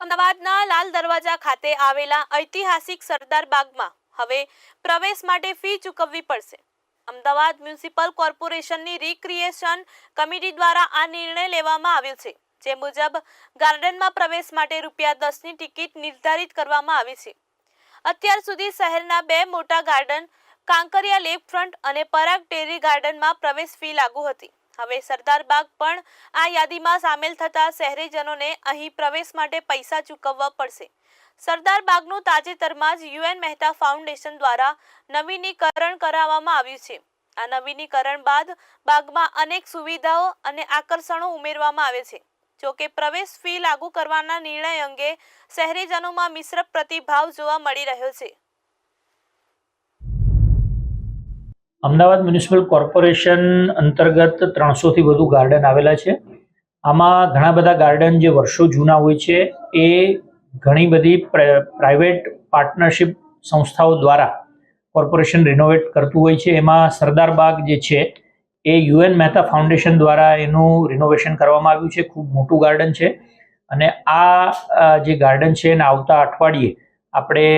અમદાવાદના લાલ દરવાજા ખાતે આવેલા ઐતિહાસિક સરદાર બાગમાં હવે પ્રવેશ માટે ફી ચૂકવવી પડશે. અમદાવાદ મ્યુનિસિપલ કોર્પોરેશનની રિક્રિએશન કમિટી દ્વારા આ નિર્ણય લેવામાં આવ્યો છે, જે મુજબ ગાર્ડનમાં પ્રવેશ માટે રૂપિયા દસની ટિકિટ નિર્ધારિત કરવામાં આવી છે. અત્યાર સુધી શહેરના બે મોટા ગાર્ડન, કાંકરિયા લેક ફ્રન્ટ અને પરાગ ટેરી ગાર્ડનમાં પ્રવેશ ફી લાગુ હતી. હવે સરદાર બાગ પણ આ યાદીમાં સામેલ થતા શહેરીજનોને અહીં પ્રવેશ માટે પૈસા ચૂકવવા પડશે. સરદાર બાગનું તાજેતરમાં જ યુએન મહેતા ફાઉન્ડેશન દ્વારા નવીનીકરણ કરાવવામાં આવ્યું છે. આ નવીનીકરણ બાદ બાગમાં અનેક સુવિધાઓ અને આકર્ષણો ઉમેરવામાં આવે છે. જોકે પ્રવેશ ફી લાગુ કરવાના નિર્ણય અંગે શહેરીજનોમાં મિશ્ર પ્રતિભાવ જોવા મળી રહ્યો છે. અમદાવાદ મ્યુનિસિપલ કોર્પોરેશન અંતર્ગત ત્રણસોથી વધુ ગાર્ડન આવેલા છે. આમાં ઘણા બધા ગાર્ડન જે વર્ષો જૂના હોય છે, એ ઘણી બધી પ્રાઇવેટ પાર્ટનરશિપ સંસ્થાઓ દ્વારા કોર્પોરેશન રિનોવેટ કરતું હોય છે. એમાં સરદાર બાગ જે છે, એ યુએન મહેતા ફાઉન્ડેશન દ્વારા એનું રિનોવેશન કરવામાં આવ્યું છે. ખૂબ મોટું ગાર્ડન છે અને આ જે ગાર્ડન છે, એને આવતા અઠવાડિયે આપણે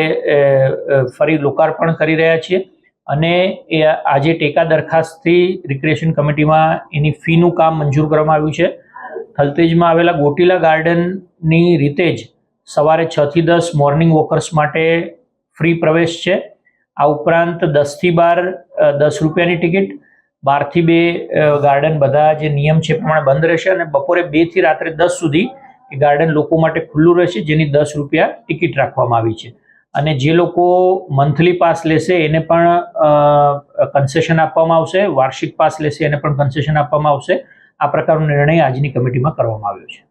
ફરી લોકાર્પણ કરી રહ્યા છીએ. અને એ આજે ટેકા દરખાસ્તથી રિક્રિએશન કમિટીમાં એની ફીનું કામ મંજૂર કરવામાં આવ્યું છે. થલતેજમાં આવેલા ગોટીલા ગાર્ડનની રીતે જ સવારે છથી દસ મોર્નિંગ વોકર્સ માટે ફ્રી પ્રવેશ છે. આ ઉપરાંત દસથી બાર દસ રૂપિયાની ટિકિટ બારથી બે ગાર્ડન બધા જે નિયમ છે પ્રમાણે બંધ રહેશે અને બપોરે બેથી રાત્રે દસ સુધી એ ગાર્ડન લોકો માટે ખુલ્લું રહેશે, જેની દસ રૂપિયા ટિકિટ રાખવામાં આવી છે. અને જે લોકો મંથલી પાસ લેશે, એને પણ કન્સેશન આપવામાં આવશે, વાર્ષિક પાસ લેશે, એને પણ કન્સેશન આપવામાં આવશે. આ પ્રકારનો નિર્ણય આજની કમિટીમાં કરવામાં આવ્યો છે.